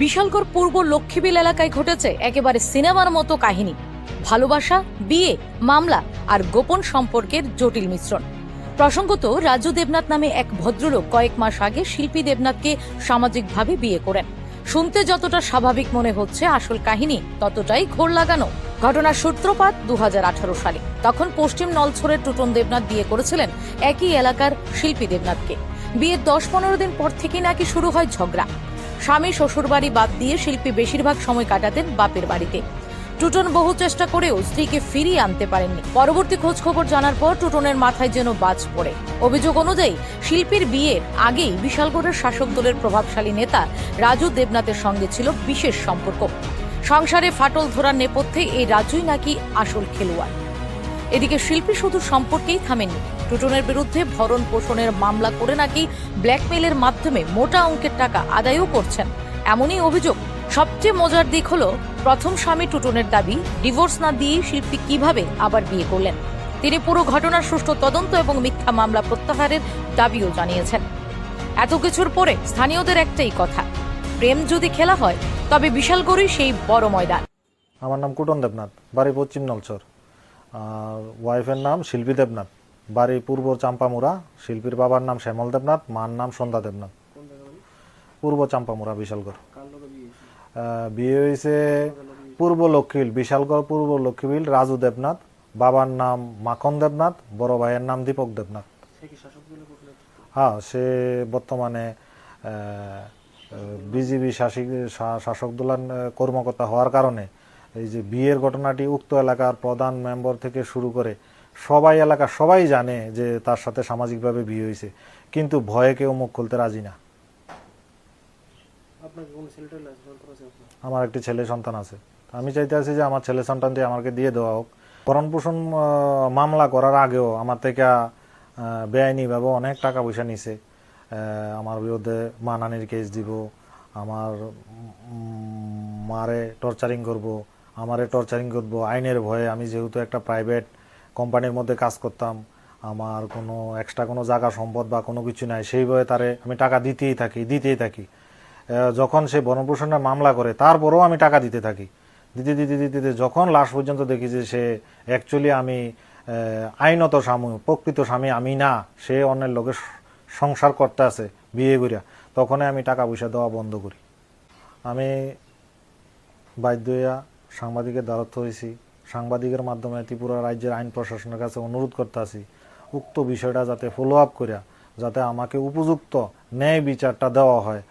বিশালগড় পূর্ব লক্ষ্মীবিল এলাকায় ঘটেছে একেবারে সিনেমার মতো কাহিনী। ভালোবাসা, বিয়ে, মামলা আর গোপন সম্পর্কের জটিল মিশ্রণ। প্রসঙ্গত, রাজু দেবনাথ নামে এক ভদ্রলোক কয়েক মাস আগে শিল্পী দেবনাথকে সামাজিকভাবে বিয়ে করেন। শুনতে যতটা স্বাভাবিক মনে হচ্ছে আসল কাহিনী, ততটাই ঘোর লাগানো। ঘটনার সূত্রপাত দু হাজার আঠারো সালে। তখন পশ্চিম নলছড়ের টুটন দেবনাথ বিয়ে করেছিলেন একই এলাকার শিল্পী দেবনাথকে। বিয়ের দশ পনেরো দিন পর থেকেই নাকি শুরু হয় ঝগড়া। স্বামী শ্বশুরবাড়ি বাদ দিয়ে শিল্পী বেশিরভাগ সময় কাটাতেন বাপের বাড়িতে। টুটন বহু চেষ্টা করেও স্ত্রীকে ফিরিয়ে আনতে পারেননি। পরবর্তী খোঁজ খবর জানার পর টুটনের মাথায় যেন বাজ পড়ে। অভিযোগ অনুযায়ী, শিল্পীর বিয়ের আগেই বিশালগড়ের শাসক দলের প্রভাবশালী নেতা রাজু দেবনাথের সঙ্গে ছিল বিশেষ সম্পর্ক। সংসারে ফাটল ধরার নেপথ্যে এই রাজুই নাকি আসল খেলোয়াড়। এদিকে শিল্পী শুধু সম্পর্কেই থামেননি টুটনের বিরুদ্ধে ভরণ পোষণের মামলা করে নাকি ব্ল্যাকমেইলের মাধ্যমে মোটা অঙ্কের টাকা আদায়ও করছেন। এমনই অভিযোগ। সবচেয়ে মজার দিক হলো, প্রথম স্বামী টুটনের দাবি, ডিভোর্স না দিয়ে শিল্পী কীভাবে আবার বিয়ে করলেন? তিনি পুরো ঘটনার সুষ্ঠু তদন্ত এবং মিথ্যা মামলা প্রত্যাহারের দাবিও জানিয়েছেন। এত কিছুর পরে স্থানীয়দের একটাই কথা, প্রেম যদি খেলা হয়, তবে বিশাল বিশালগড়ই সেই বড় ময়দান। আমার নাম কুটন দেবনাথ, বাড়ি পশ্চিম নলচর ওয়াইফের নাম শিল্পী দেবনাথ। বাড়ি পূর্ব চাম্পামুড়া শিল্পীর বাবার নাম শ্যামল দেবনাথ, মার নাম সন্ধ্যা দেবনাথ। পূর্ব চাম্পামুড়া বিশালগড়। বিয়ে হয়েছে পূর্ব লক্ষ্মীবিল, বিশালগড় পূর্ব লক্ষ্মীবিল, রাজু দেবনাথ, বাবার নাম মাখন দেবনাথ, বড় ভাইয়ের নাম দীপক দেবনাথ। হ্যাঁ সে বর্তমানে বিজেপি শাসিক শাসক দলের কর্মকর্তা হওয়ার কারণে এই যে বিয়ের ঘটনাটি উক্ত এলাকার প্রধান মেম্বার থেকে শুরু করে সবাই এলাকা সবাই জানে যে তার সাথে সামাজিকভাবে বিয়ে হয়েছে। কিন্তু ভয়ে কেউ মুখ খুলতে রাজি না। আমার একটি ছেলে সন্তান আছে। আমি চাইতে আছি যে আমার ছেলে সন্তানটি আমাকে দিয়ে দেওয়া হোক। ভরণ পোষণ মামলা করার আগেও আমার থেকে বেআইনিভাবে অনেক টাকা পয়সা নিছে। আমার বিরুদ্ধে মানানির কেস দিব। আমার মারে টর্চারিং করব। আমারে টর্চারিং করব, আইনের ভয়ে আমি যেহেতু একটা প্রাইভেট কোম্পানির মধ্যে কাজ করতাম, আমার কোনো এক্সট্রা কোনো জায়গা সম্পদ বা কোনো কিছু নাই, সেই ভয়ে তারে আমি টাকা দিতেই থাকি দিতেই থাকি। যখন সে বনপ্রসন্নের মামলা করে, তারপরেও আমি টাকা দিতে থাকি। দিতে দিতে দিতে দিতে যখন লাস্ট পর্যন্ত দেখি যে সে অ্যাকচুয়ালি আমি আইনত স্বামী, প্রকৃত স্বামী আমি না, সে অন্যের লোকের সংসার করতে আছে, বিয়ে করিয়া তখনই আমি টাকা পয়সা দেওয়া বন্ধ করি। আমি বাধ্য হইয়া সাংবাদিকের দ্বারস্থ হয়েছি। সাংবাদিকের মাধ্যমে ত্রিপুরা রাজ্যের আইন প্রশাসনের কাছে অনুরোধ করতে আসি উক্ত বিষয়টা যাতে ফলো আপ করিয়া, যাতে আমাকে উপযুক্ত ন্যায় বিচারটা দেওয়া হয়।